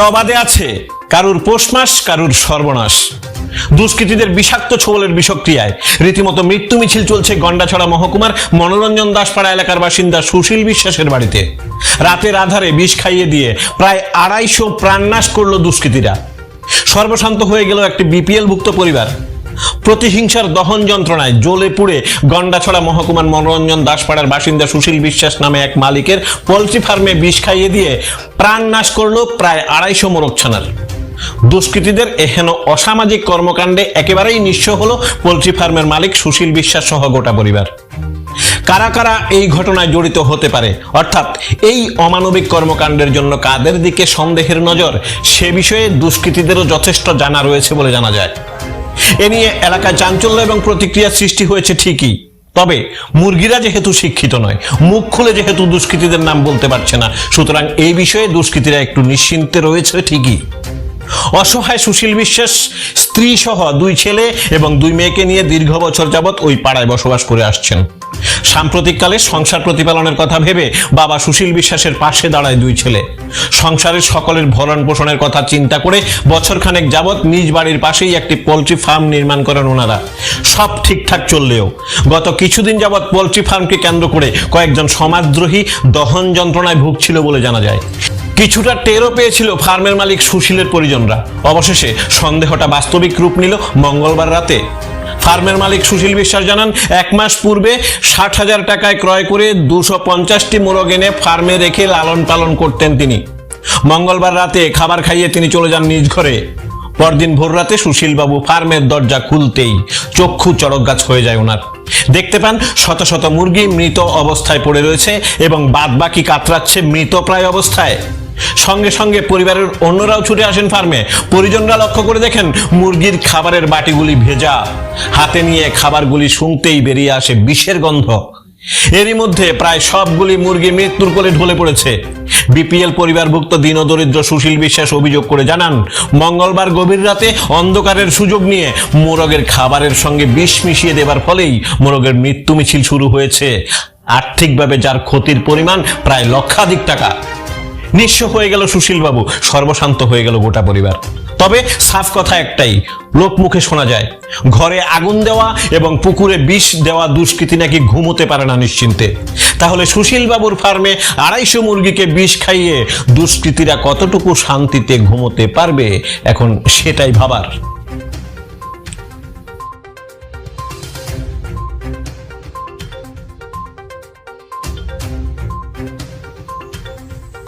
প্রবাদে আছে, কারুর পোষমাস, কারুর সর্বনাশ। দুষ্কৃতীদের বিষাক্ত ছোবলের বিষক্রিয়ায়। রীতিমতো মৃত্যু মিছিল চলছে গন্ডাছড়া মহকুমার মনোরঞ্জন দাসপাড়া এলাকার বাসিন্দা সুশীল বিশ্বাসের বাড়িতে। রাতের আধারে বিষ খাইয়ে দিয়ে প্রায় আড়াইশো প্রাণনাশ করল দুষ্কৃতীরা। সর্বশান্ত হয়ে গেল একটি বিপিএল ভুক্ত পরিবার। প্রতিহিংসার দহন যন্ত্রণায় জ্বলে পুড়ে গন্ডাছড়া মহকুমার মনোরঞ্জন দাসপাড়ার বাসিন্দা সুশীল বিশ্বাস নামে এক মালিকের পোলট্রি ফার্মে বিষ খাইয়ে দিয়ে প্রাণ নাশ করল প্রায় আড়াইশো মোরগছানার দুষ্কৃতীদের এহেন অসামাজিক কর্মকাণ্ডে একেবারেই নিঃস্ব হলো পোলট্রি ফার্মের মালিক সুশীল বিশ্বাস সহ গোটা পরিবার। কারা কারা এই ঘটনায় জড়িত হতে পারে? অর্থাৎ এই অমানবিক কর্মকাণ্ডের জন্য কাদের দিকে সন্দেহের নজর? সে বিষয়ে দুষ্কৃতীদেরও যথেষ্ট জানা রয়েছে বলে জানা যায়। এ নিয়ে এলাকায় চাঞ্চল্য এবং প্রতিক্রিয়া সৃষ্টি হয়েছে ঠিকই। তবে মুরগিরা যেহেতু শিক্ষিত নয়, মুখ খুলে যেহেতু দুষ্কৃতীদের নাম বলতে পারছে না, সুতরাং এই বিষয়ে দুষ্কৃতীরা একটু নিশ্চিন্তে রয়েছে ঠিকই। অসহায় সুশীল বিশ্বাস স্ত্রী সহ দুই ছেলে এবং দুই মেয়েকে নিয়ে দীর্ঘ বছর যাবৎ ওই পাড়ায় বসবাস করে আসছেন। সাম্প্রতিককালে সংসার প্রতিপালনের কথা ভেবে বাবা সুশীল বিশ্বাসের পাশে দাঁড়ায় দুই ছেলে। সংসারের সকলের ভরণ পোষণের কথা চিন্তা করে বছরখানেক যাবৎ নিজ বাড়ির পাশেই একটি পোলট্রি ফার্ম নির্মাণ করেন ওনারা। সব ঠিকঠাক চললেও গত কিছুদিন যাবৎ পোলট্রি ফার্মকে কেন্দ্র করে কয়েকজন সমাজদ্রোহী দহন যন্ত্রণায় ভুগছিল বলে জানা যায়। কিছুটা টেরও পেয়েছিল ফার্মের মালিক সুশীলের পরিজনরা। অবশেষে সন্দেহটা বাস্তবিক রূপ নিল মঙ্গলবার রাতে। ফার্মের মালিক সুশীল বিশ্বাস জানান, এক মাস পূর্বে ষাট হাজার টাকায় ক্রয় করে দুশো পঞ্চাশটি মোরগ এনে ফার্মে রেখে লালন পালন করতেন তিনি। মঙ্গলবার রাতে খাবার খাইয়ে তিনি চলে যান নিজ ঘরে। পরদিন ভোর রাতে সুশীলবাবু ফার্মের দরজা খুলতেই চক্ষু চড়ক গাছ হয়ে যায় ওনার। দেখতে পান, শত শত মুরগি মৃত অবস্থায় পড়ে রয়েছে এবং বাদ বাকি কাতরাচ্ছে মৃতপ্রায় অবস্থায়। সঙ্গে সঙ্গে পরিবারের অন্যরাও ছুটে আসেন ফার্মে। পরিজনরা লক্ষ্য করে দেখেন মুরগির খাবারের বাটিগুলি ভেজা। হাতে নিয়ে খাবারগুলি শুনতেই বেরিয়ে আসে বিষের গন্ধ। এরই মধ্যে প্রায় সবগুলি মুরগি মৃত্যুর কোলে ঢলে পড়েছে। বিপিএল পরিবারভুক্ত দীনদরিদ্র সুশীল বিশ্বাস অভিযোগ করে জানান, মঙ্গলবার গভীর রাতে অন্ধকারের সুযোগ নিয়ে মোরগের খাবারের সঙ্গে বিষ মিশিয়ে দেবার ফলেই মোরগের মৃত্যু মিছিল শুরু হয়েছে। আর্থিকভাবে যার ক্ষতির পরিমাণ প্রায় লক্ষাধিক টাকা। নিঃস্ব হয়ে গেল সুশীলবাবু, সর্বশান্ত হয়ে গেল গোটা পরিবার। তবে সাফ কথা একটাই, লোক মুখে শোনা যায়, ঘরে আগুন দেওয়া এবং পুকুরে বিষ দেওয়া দুষ্কৃতি নাকি ঘুমোতে পারে না নিশ্চিন্তে। তাহলে সুশীলবাবুর ফার্মে আড়াইশো মুরগিকে বিষ খাইয়ে দুষ্কৃতীরা কতটুকু শান্তিতে ঘুমোতে পারবে, এখন সেটাই ভাবার।